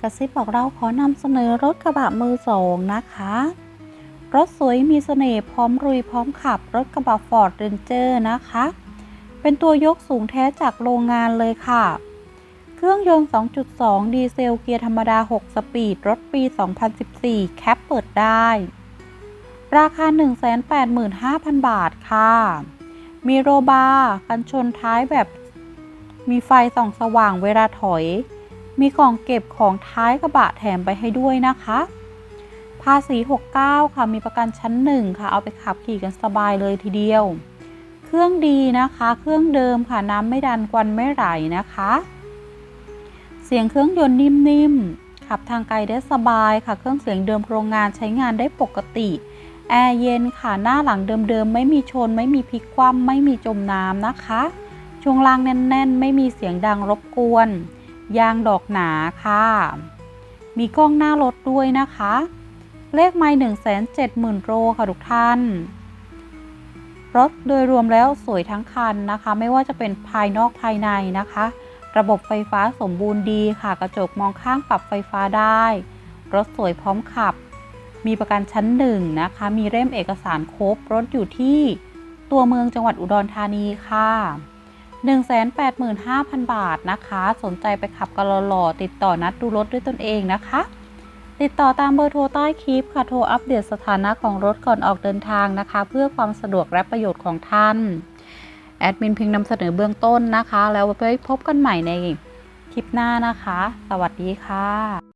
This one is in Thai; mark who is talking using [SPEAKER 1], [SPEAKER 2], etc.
[SPEAKER 1] กระซิบบอกเราขอนำเสนอรถกระบะมือสองนะคะ รถสวยมีเสน่ห์พร้อมรุยพร้อมขับรถกระบะฟอร์ดเรนเจอร์นะคะ เป็นตัวยกสูงแท้จากโรงงานเลยค่ะ เครื่องยนต์ 2.2 ดีเซลเกียร์ธรรมดา 6 สปีด รถปี 2014 แคปเปิดได้ ราคา 185,000 บาทค่ะ มีโรบาร์กันชนท้ายแบบมีไฟส่องสว่างเวลาถอย มีกล่องเก็บของท้ายกระบะแถมไปให้ด้วยนะคะ ภาษี 69 ค่ะ มีประกันชั้น 1 ค่ะ เอาไปขับขี่กันสบายเลยทีเดียว เครื่องดีนะคะ เครื่องเดิมค่ะ น้ำไม่ดันควันไม่ไหลนะคะ เสียงเครื่องยนต์นิ่มๆ ขับทางไกลได้สบายค่ะ เครื่องเสียงเดิมโรงงานใช้งานได้ปกติ แอร์เย็นค่ะ หน้าหลังเดิมๆ ไม่มีชน ไม่มีพลิกคว่ำไม่มีจมน้ำนะคะ ช่วงล่างแน่นๆ ไม่มีเสียงดังรบกวน ยางดอกหนาค่ะ มีกล้องหน้ารถด้วยนะคะ เลขไมล์หนึ่งแสนเจ็ดหมื่นโลค่ะทุกท่าน รถโดยรวมแล้วสวยทั้งคันนะคะ ไม่ว่าจะเป็นภายนอกภายในนะคะ ระบบไฟฟ้าสมบูรณ์ดีค่ะ กระจกมองข้างปรับไฟฟ้าได้ รถสวยพร้อมขับ มีประกันชั้นหนึ่งนะคะ มีเล่มเอกสารครบ รถอยู่ที่ตัวเมืองจังหวัดอุดรธานีค่ะ 185,000 บาทนะคะ สนใจไปขับกันหล่อติดต่อนัดดูรถด้วยตนเองนะคะ ติดต่อตามเบอร์โทรใต้คลิปค่ะ โทรอัปเดตสถานะของรถก่อนออกเดินทางนะคะ เพื่อความสะดวกและประโยชน์ของท่าน แอดมินเพียงนำเสนอเบื้องต้นนะคะ แล้วไว้พบกันใหม่ในคลิปหน้านะคะ สวัสดีค่ะ